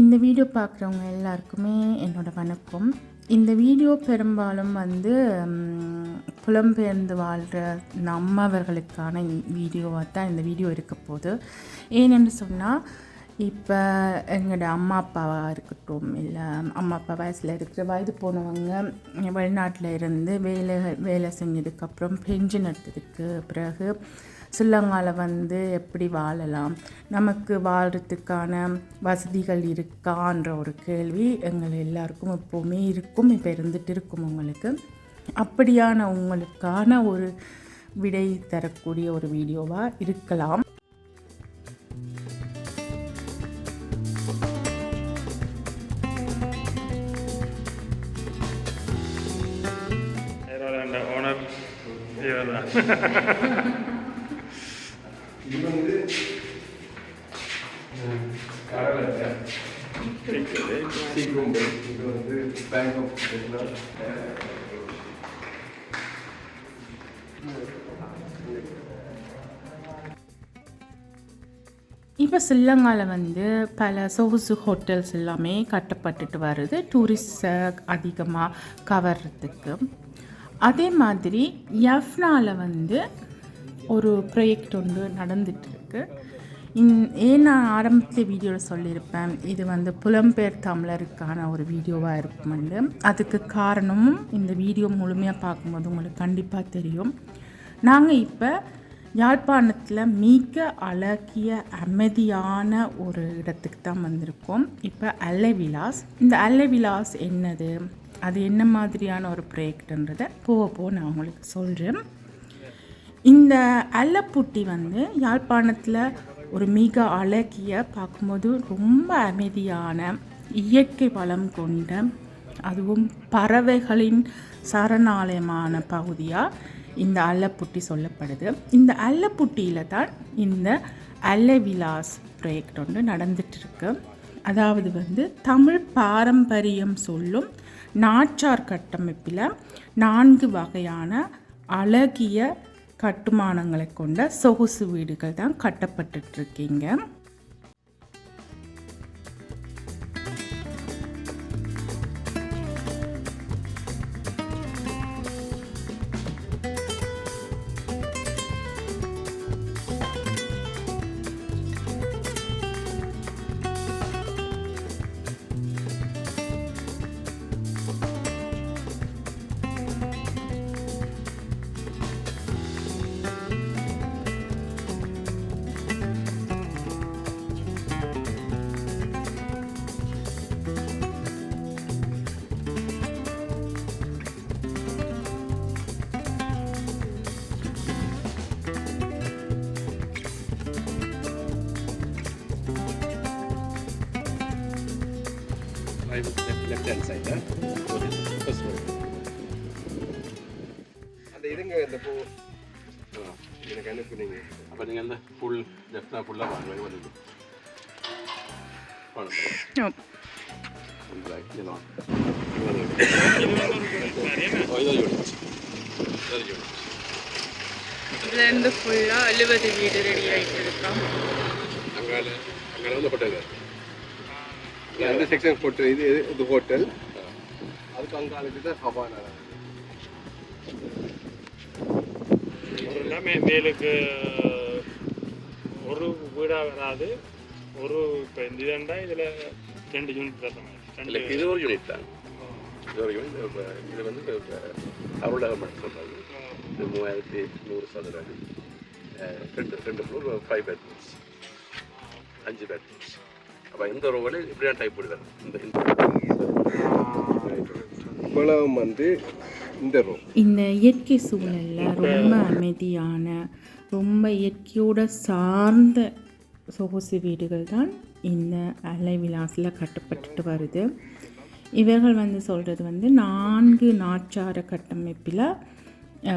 இந்த வீடியோ பார்க்குறவங்க எல்லாருக்குமே என்னோட வணக்கம். இந்த வீடியோ பெரும்பாலும் வந்து புலம்பெயர்ந்து வாழ்கிற நம்மவர்களுக்கான வீடியோவாக தான் இந்த வீடியோ இருக்க போகுது. ஏனென்று சொன்னால் இப்போ எங்களோட அம்மா அப்பாவாக இருக்கட்டும் இல்லை அம்மா அப்பா வயசில் இருக்கிற வயது போனவங்க வெளிநாட்டில் இருந்து வேலை வேலை செஞ்சதுக்கப்புறம் பென்ஷன் எடுத்ததுக்கு பிறகு சில்லங்கால வந்து எப்படி வாழலாம்? நமக்கு வாழ்கிறதுக்கான வசதிகள் இருக்கான்ற ஒரு கேள்வி எங்கள் எல்லாருக்கும் எப்போவுமே இருக்கும். இப்போ இருந்துட்டு இருக்கும் உங்களுக்கு. அப்படியான உங்களுக்கான ஒரு விடை தரக்கூடிய ஒரு வீடியோவாக இருக்கலாம். ஓனர் இவர் தான் இது வந்து கடலை சீக்கிரம் இது வந்து பேங்க் ஆஃப் இப்போ சில்லங்கால வந்து பல சொகுசு ஹோட்டல்ஸ் எல்லாமே கட்டப்பட்டுட்டு வருது. டூரிஸ்டை அதிகமாக கவர்றதுக்கு. அதே மாதிரி எஃப்னாவில் வந்து ஒரு ப்ராஜெக்ட் ஒன்று நடந்துட்டு இந் ஏன் நான் ஆரம்பத்தில் வீடியோவில் சொல்லியிருப்பேன்? இது வந்து புலம்பெயர் தமிழருக்கான ஒரு வீடியோவாக இருக்கும் வந்து. அதுக்கு காரணமும் இந்த வீடியோ முழுமையாக பார்க்கும்போது உங்களுக்கு கண்டிப்பாக தெரியும். நாங்கள் இப்போ யாழ்ப்பாணத்தில் மிக அழகிய அமைதியான ஒரு இடத்துக்கு தான் வந்திருக்கோம். இப்போ அல்லை விலாஸ். இந்த அல்லை விலாஸ் என்னது? அது என்ன மாதிரியான ஒரு ப்ராஜெக்ட்ன்றதை போக போக நான் உங்களுக்கு சொல்கிறேன் இந்த அல்லப்புட்டி வந்து யாழ்ப்பாணத்தில் ஒரு மிக அழகிய பார்க்கும்போது ரொம்ப அமைதியான இயற்கை வளம் கொண்ட அதுவும் பறவைகளின் சரணாலயமான பகுதியாக இந்த அல்லப்புட்டி சொல்லப்படுது. இந்த அல்லப்புட்டியில் தான் இந்த அல்லவிலாஸ் ப்ராஜெக்ட் ஒன்று நடந்துட்டுருக்கு. அதாவது வந்து தமிழ் பாரம்பரியம் சொல்லும் நாச்சார் கட்டமைப்பில் நான்கு வகையான அழகிய கட்டுமானங்களை கொண்ட சொகுசு வீடுகள் தான் கட்டப்பட்டுட்ருக்கீங்க is it? First one. அந்த இதுங்க இந்த பூ. எனக்கு அனுப்புனீங்க அப்போ நீங்கள் அந்த ஃபுல் லெஃப்டாக ஃபுல்லாக வாங்க வருது இதுலேருந்து ஃபுல்லாக எழுபது வீடு ரெடி ஆகிட்டு இருக்கோம் அங்கால அங்கால வந்து இந்த செக்ஷன் ஹோட்டல் இது இது- இது ஹோட்டல் அதுக்கு அங்காளுக்கு தான் ஹவானா எல்லாமே மேலுக்கு ஒரு வீடாக வராது. ஒரு இப்போ இந்த இதுண்டா இதில் ரெண்டு யூனிட் தர மாதிரி இல்லை ரெண்டு இது ஒரு யூனிட் தான். இது ஒரு யூனிட் இப்ப இது வந்து இப்ப அருளகம் மட்டும் சொல்கிறாங்க இது மூவாயிரத்தி நூறு சதுர ரெண்டு ரெண்டு ஃப்ளோர் ஃபைவ் பெட்ரூம்ஸ் அஞ்சு பெட்ரூம்ஸ் அப்போ இந்த ஒரு வேலை இப்படியான டைப் வீடு வேணும் இந்த இவ்வளவு வந்து இந்த ரூம் இந்த இயற்கை சூழலில் ரொம்ப அமைதியான ரொம்ப இயற்கையோட சார்ந்த சொகுசு வீடுகள் தான் இந்த அலைவிலாஸில் கட்டப்பட்டுட்டு வருது. இவர்கள் வந்து சொல்கிறது வந்து நான்கு நாச்சார கட்டமைப்பில்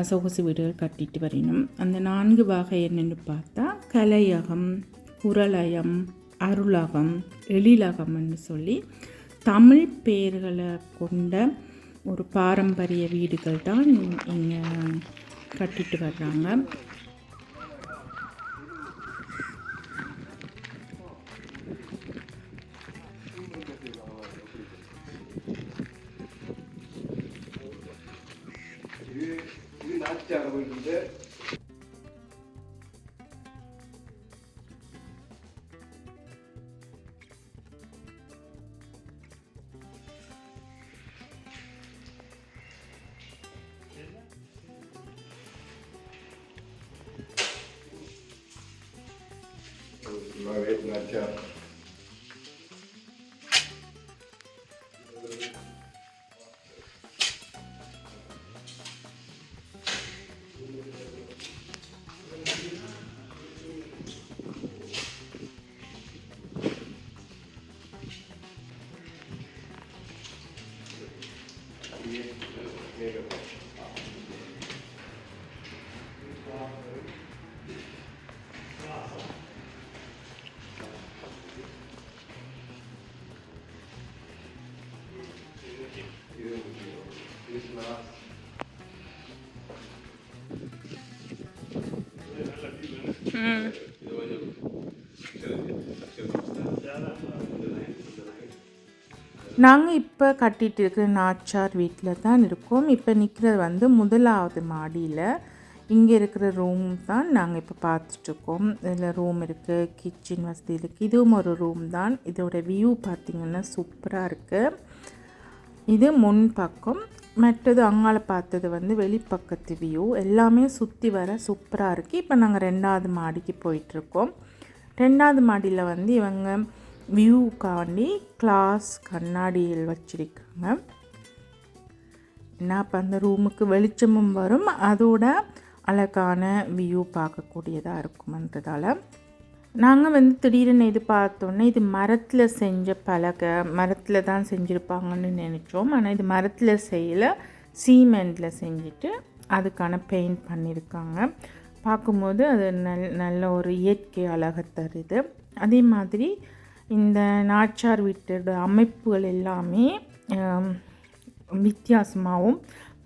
சொகுசு வீடுகள் கட்டிட்டு வரணும் அந்த நான்கு வகை என்னென்னு பார்த்தா கலையகம் குரலயம் அருளகம் எழிலகம்னு சொல்லி தமிழ் பெயர்களை கொண்ட ஒரு பாரம்பரிய வீடுகள் தான் இங்கே கட்டிட்டு வர்றாங்க. Mow it and that, நாங்கள் இப்போ கட்டிகிட்டு இருக்கிற நாச்சார் வீட்டில் தான் இருக்கோம். இப்போ நிற்கிறது வந்து முதலாவது மாடியில். இங்கே இருக்கிற ரூம் தான் நாங்கள் இப்போ பார்த்துட்ருக்கோம் இதில் ரூம் இருக்குது கிச்சன் வசதி இருக்குது இதுவும் ஒரு ரூம் தான். இதோட வியூ பார்த்திங்கன்னா சூப்பராக இருக்குது இது முன் பக்கம். மற்றது அங்கால பார்த்தது வந்து வெளிப்பக்கத்து வியூ எல்லாமே சுற்றி வர சூப்பராக இருக்குது இப்போ நாங்கள் ரெண்டாவது மாடிக்கு போயிட்டுருக்கோம். ரெண்டாவது மாடியில் வந்து இவங்க வியூக்காண்டி கிளாஸ் கண்ணாடியில் வச்சிருக்காங்க. என்ன அப்போ அந்த ரூமுக்கு வெளிச்சமும் வரும். அதோட அழகான வியூ பார்க்கக்கூடியதாக இருக்குமன்றதால. நாங்கள் வந்து திடீர்னு இது பார்த்தோன்னே இது மரத்தில் செஞ்ச பலகை மரத்தில் தான் செஞ்சுருப்பாங்கன்னு நினச்சோம். ஆனால் இது மரத்தில் செய்யல. சீமெண்டில் செஞ்சுட்டு அதுக்கான பெயிண்ட் பண்ணியிருக்காங்க பார்க்கும்போது அது நல் நல்ல ஒரு இயற்கை அழகை தருது. அதே மாதிரி இந்த நாச்சார் வீட்டோட அமைப்புகள் எல்லாமே வித்தியாசமாகவும்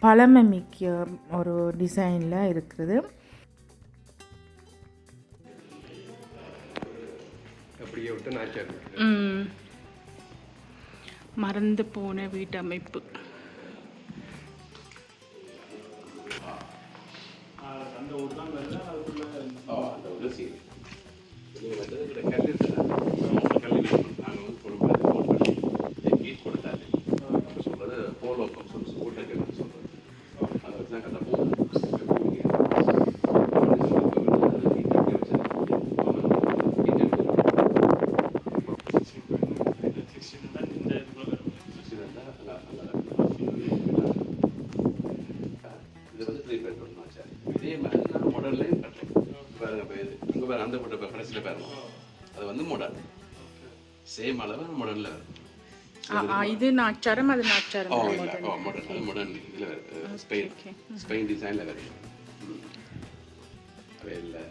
பழமை மிக்க ஒரு டிசைனில் இருக்குது. போடும்போது போட் பண்ணி கீட் கொடுத்தாரு அப்போ சொல்கிறது போலோக்கம் சொல்லி கல் சொல்கிறது அதை வச்சு தான் கதை கடைசியில் பாருங்க அது வந்து மாடல் சேம் அளவு மாடலில் வரும். இது நாச்சாரம் அது நாச்சாரம். ஓ இல்லை ஓ மாடல் அது மாடல் இதில் ஸ்பெயின் ஸ்பெயின் டிசைனில் வரும். இல்லை.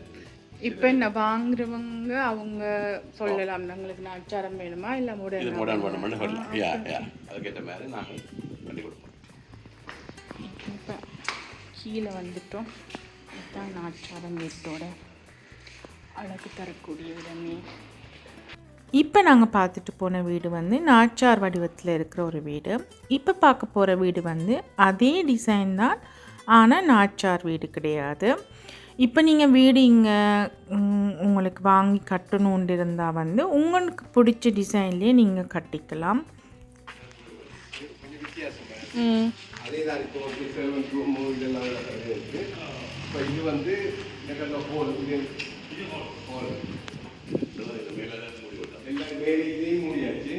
இப்போ என்ன வாங்குறவங்க அவங்க சொல்லலாம். எங்களுக்கு நாச்சாரம் வேணுமா இல்லை இது உடனே மாடர்ன் பண்ண சொல்லலாம் யா யா அதுக்கேற்ற மாதிரி நாங்கள் பண்ணி கொடுப்போம். இப்போ கீழே வந்துட்டோம். இதுதான் நாச்சாரம் வீட்டோட அழகு தரக்கூடிய இடமே இப்போ நாங்கள் பார்த்துட்டு போன வீடு வந்து நாச்சார் வடிவத்தில் இருக்கிற ஒரு வீடு. இப்போ பார்க்க போகிற வீடு வந்து அதே டிசைன் தான் ஆனால் நாச்சார் வீடு கிடையாது. இப்போ நீங்கள் வீடு இங்கே உங்களுக்கு வாங்கி கட்டணுன்னு இருந்தால் வந்து உங்களுக்கு பிடிச்ச டிசைன்லேயே நீங்கள் கட்டிக்கலாம். இது வந்து எனக்கு ஹோல் இது ஹோல் எல்லாம் வேலை இதையும் முடியாச்சு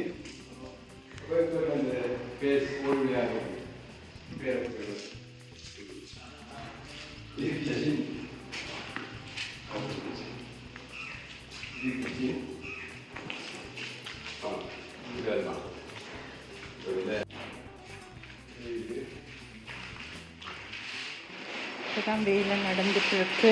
இப்போ இப்போ அந்த பேஸ் ஓடியாக பேர் ஆ இது அதுதான் இது இப்போதான் வேலை நடந்துட்டு இருக்கு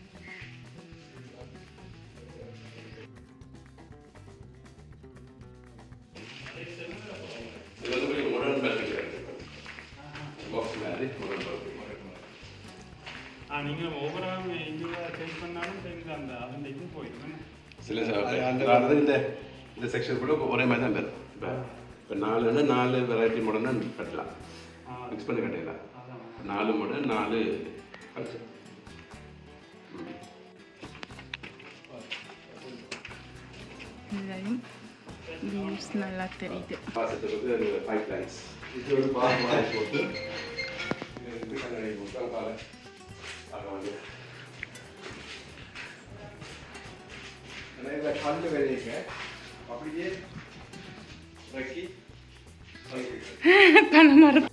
அது அந்த- அதாவது இந்த இந்த செக்ஷன் கூட ஒரே மாதிரி தான் வரும் இப்போ இப்போ நாலுன்னா நாலு வெரைட்டி மாடல் கட்டலாம் மிக்ஸ் பண்ணி கட்டிடலாம் நாலு மாடல் நாலு function. இதுலையும் வியூஸ் நல்லா தெரியுது பாசத்துக்கு ஏன்னா இதில் கல் விளையிங்க அப்படியே ரக்கி பனைமரம்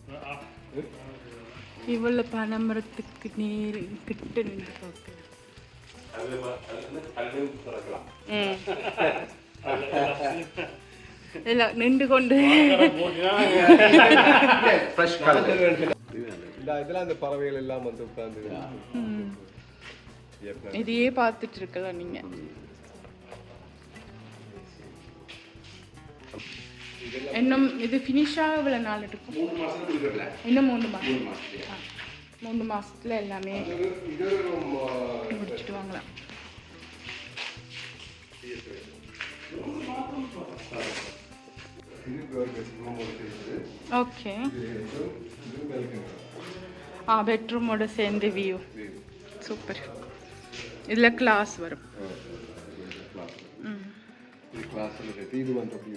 இவ்வளோ பனைமரத்துக்கு நேர் கிட்ட நின்று பார்க்க அது வ- அது வந்து கல்லு திறக்கலாம். இல்லை நின்று கொண்டு. இதெல்லாம் அந்த பறவைகள் எல்லாம் வந்து உட்காந்து ம். இதையே பார்த்துட்டு இருக்கலாம் நீங்க. இன்னும் இது ஃபினிஷாக இவ்வளோ நாள் கொடுக்கல இன்னும் மூணு மாதம் மூணு மாசத்துல எல்லாமே முடிச்சுட்டு வாங்கலாம். ஓகே. ஆ பெட்ரூமோட சேர்ந்து வியூ சூப்பர் இதில் கிளாஸ் வரும். ம். கிளாஸ் இது வந்து அப்படி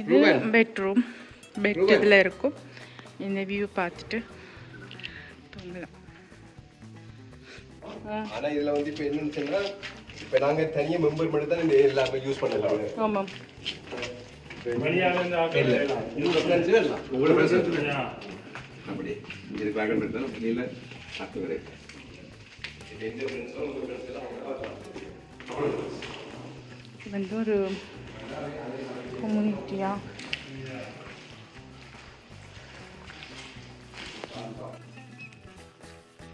இது பெட்ரூம் பெட் இதில் இருக்கும். இந்த வியூ பார்த்துட்டு தூங்கலாம். ஆனா இதுல வந்து இப்போ என்னன்னு சொன்னா இப்போ நாங்க தனியா மெம்பர் மட்டும் தான் இந்த எல்லாமே யூஸ் பண்ணலாம். ஆமாம். அப்படி. இது வந்து ஒரு கம்யூனிட்டியா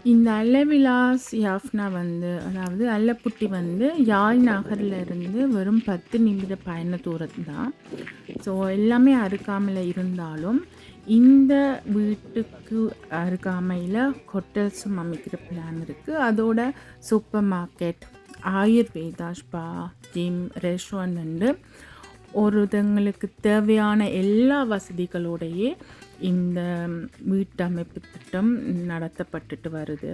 இந்த அல்லவிலாஸ் யாஃப்னா வந்து அதாவது அல்லப்புட்டி வந்து யாழ் நகரில் இருந்து வெறும் பத்து நிமிட பயண தூரம் தான் ஸோ எல்லாமே அருகாமையில் இருந்தாலும் இந்த வீட்டுக்கு அருகாமையில் ஹோட்டல்ஸும் அமைக்கிற பிளான் இருக்குது அதோட super market Ayurveda spa gym restaurant ஒருத்தங்களுக்கு தேவையான எல்லா வசதிகளோடையே இந்த வீட்டமைப்பு திட்டம் நடத்தப்பட்டுட்டு வருது.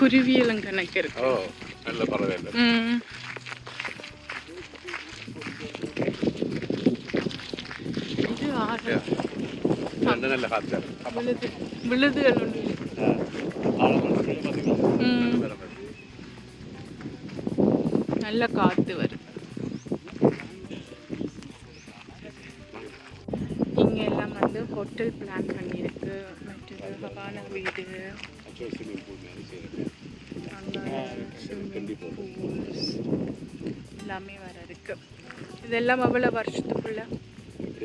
குருவியலும் கணக்கு இருக்கு. ஓ நல்ல பரவாயில்ல நல்ல விழுது விழுதுகள் ஒன்று ம். நல்ல காத்து வருது இங்க எல்லாம் வந்து ஹோட்டல் பிளான் பண்ணியிருக்கு மற்றது ஹவானா வீடு எல்லாமே வர இருக்கு இதெல்லாம் எவ்வளோ வருஷத்துக்குள்ள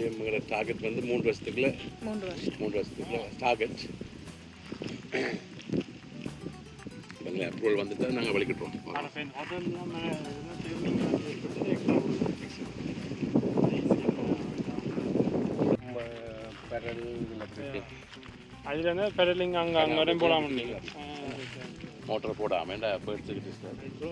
உங்களோட டார்கெட் வந்து மூணு வருஷத்துக்குள்ள மூன்று வருஷம். மூணு வருஷத்துக்குள்ள டார்கெட் எங்களை அப்ரூவல் வந்துட்டு நாங்கள் கொடுத்து அதுல இருந்து பெடலிங் அங்க அங்க வரையும் போடாம நீங்க மோட்டர் போடாமல் என்ன பேர்ட்ஸுக்கிட்டு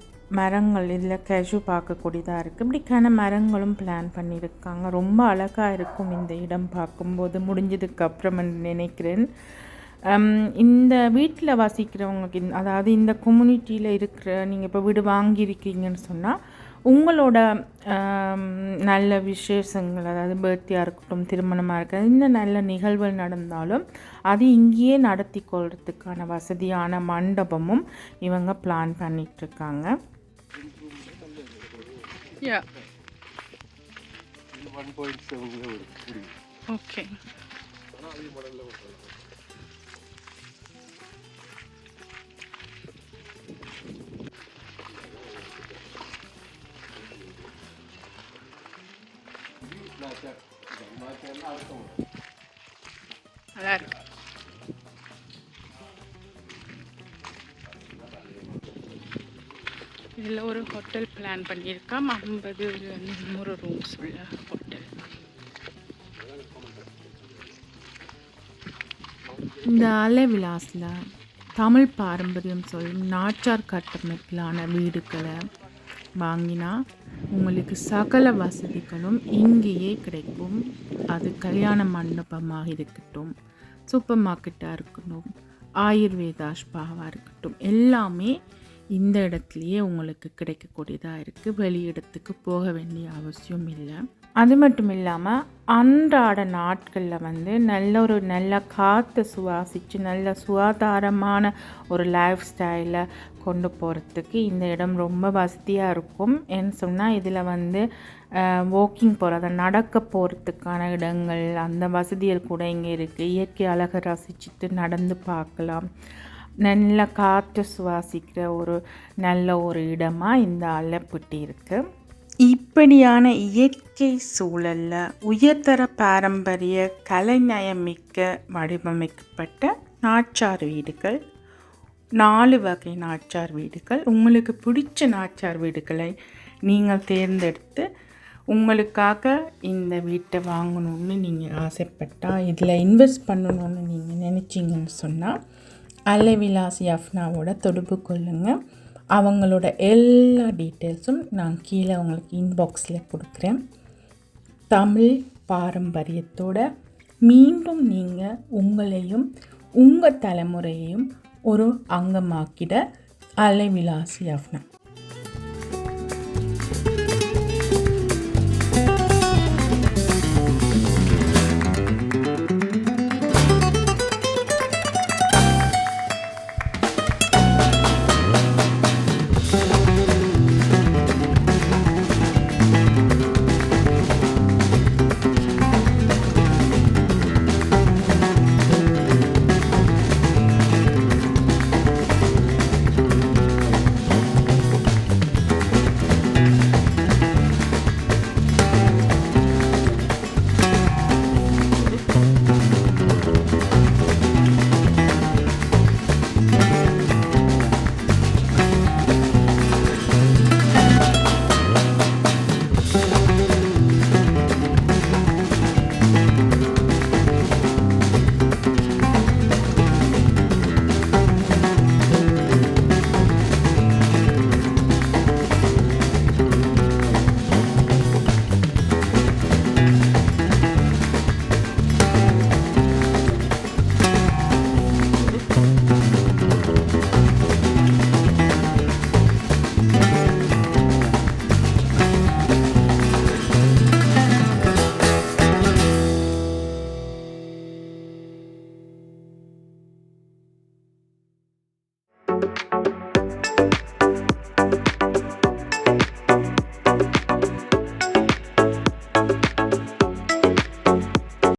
மரங்கள் இதில் கேஷு பார்க்கக்கூடியதாக இருக்குது இப்படிக்கான மரங்களும் பிளான் பண்ணியிருக்காங்க. ரொம்ப அழகாக இருக்கும் இந்த இடம் பார்க்கும்போது. முடிஞ்சதுக்கு அப்புறம் நினைக்கிறேன். இந்த வீட்டில் வசிக்கிறவங்களுக்கு அதாவது இந்த கம்யூனிட்டியில் இருக்கிற நீங்கள் இப்போ வீடு வாங்கியிருக்கீங்கன்னு சொன்னால் உங்களோட நல்ல விசேஷங்கள் அதாவது பர்த்டேயாக இருக்கட்டும் திருமணமாக இருக்கட்டும் இந்த நல்ல நிகழ்வுகள் நடந்தாலும் அது இங்கேயே நடத்தி கொள்றதுக்கான வசதியான மண்டபமும் இவங்க பிளான் பண்ணிகிட்ருக்காங்க யா ஒன் பாயிண்ட் செவன்ல வரும் புரியுது ஓகே நல்லா இருக்கு இதில் ஒரு ஹோட்டல் பிளான் பண்ணியிருக்கோம். ஐம்பது நூறு ரூம்ஸ் உள்ள ஹோட்டல் இந்த அலைவிலாஸில் தமிழ் பாரம்பரியம் சொல்லும் நாச்சார் கட்டமைப்பிலான வீடுகளை வாங்கினா உங்களுக்கு சகல வசதிகளும் இங்கேயே கிடைக்கும். அது கல்யாண மண்டபமாக இருக்கட்டும் சூப்பர் மார்க்கெட்டாக இருக்கட்டும் ஆயுர்வேதா ஸ்பாவாக இருக்கட்டும் எல்லாமே இந்த இடத்துலையே உங்களுக்கு கிடைக்கக்கூடியதாக இருக்குது வெளி இடத்துக்கு போக வேண்டிய அவசியம் இல்லை. அது மட்டும் இல்லாமல் அன்றாட நாட்களில் வந்து நல்ல ஒரு நல்ல காற்றை சுவாசித்து நல்ல சுகாதாரமான ஒரு லைஃப் ஸ்டைலை கொண்டு போகிறதுக்கு இந்த இடம் ரொம்ப வசதியாக இருக்கும். ஏன்னு சொன்னால் இதில் வந்து வாக்கிங் போகிறது நடக்க போகிறதுக்கான இடங்கள் அந்த வசதிகள் கூட இங்கே இருக்குது இயற்கை அழகை ரசிச்சுட்டு நடந்து பார்க்கலாம். நல்ல காற்று சுவாசிக்கிற ஒரு நல்ல ஒரு இடமாக இந்த அலைப்பட்டி இருக்குது இப்படியான இயற்கை சூழலில் உயர்தர பாரம்பரிய கலைநயமிக்க வடிவமைக்கப்பட்ட நாச்சார் வீடுகள் நாலு வகை நாச்சார் வீடுகள். உங்களுக்கு பிடிச்ச நாச்சார் வீடுகளை நீங்கள் தேர்ந்தெடுத்து உங்களுக்காக இந்த வீட்டை வாங்கணும்னு நீங்கள் ஆசைப்பட்டால் இதில் இன்வெஸ்ட் பண்ணணும்னு நீங்கள் நினச்சிங்கன்னு சொன்னால் அலைவிலாசி அஃப்னாவோட தொடர்பு கொள்ளுங்கள் அவங்களோட எல்லா டீட்டெயில்ஸும் நான் கீழே உங்களுக்கு இன்பாக்ஸில் கொடுக்குறேன். தமிழ் பாரம்பரியத்தோட மீண்டும் நீங்கள் உங்களையும் உங்கள் தலைமுறையையும் ஒரு அங்கமாக்கிட அலைவிலாசி அஃப்னா.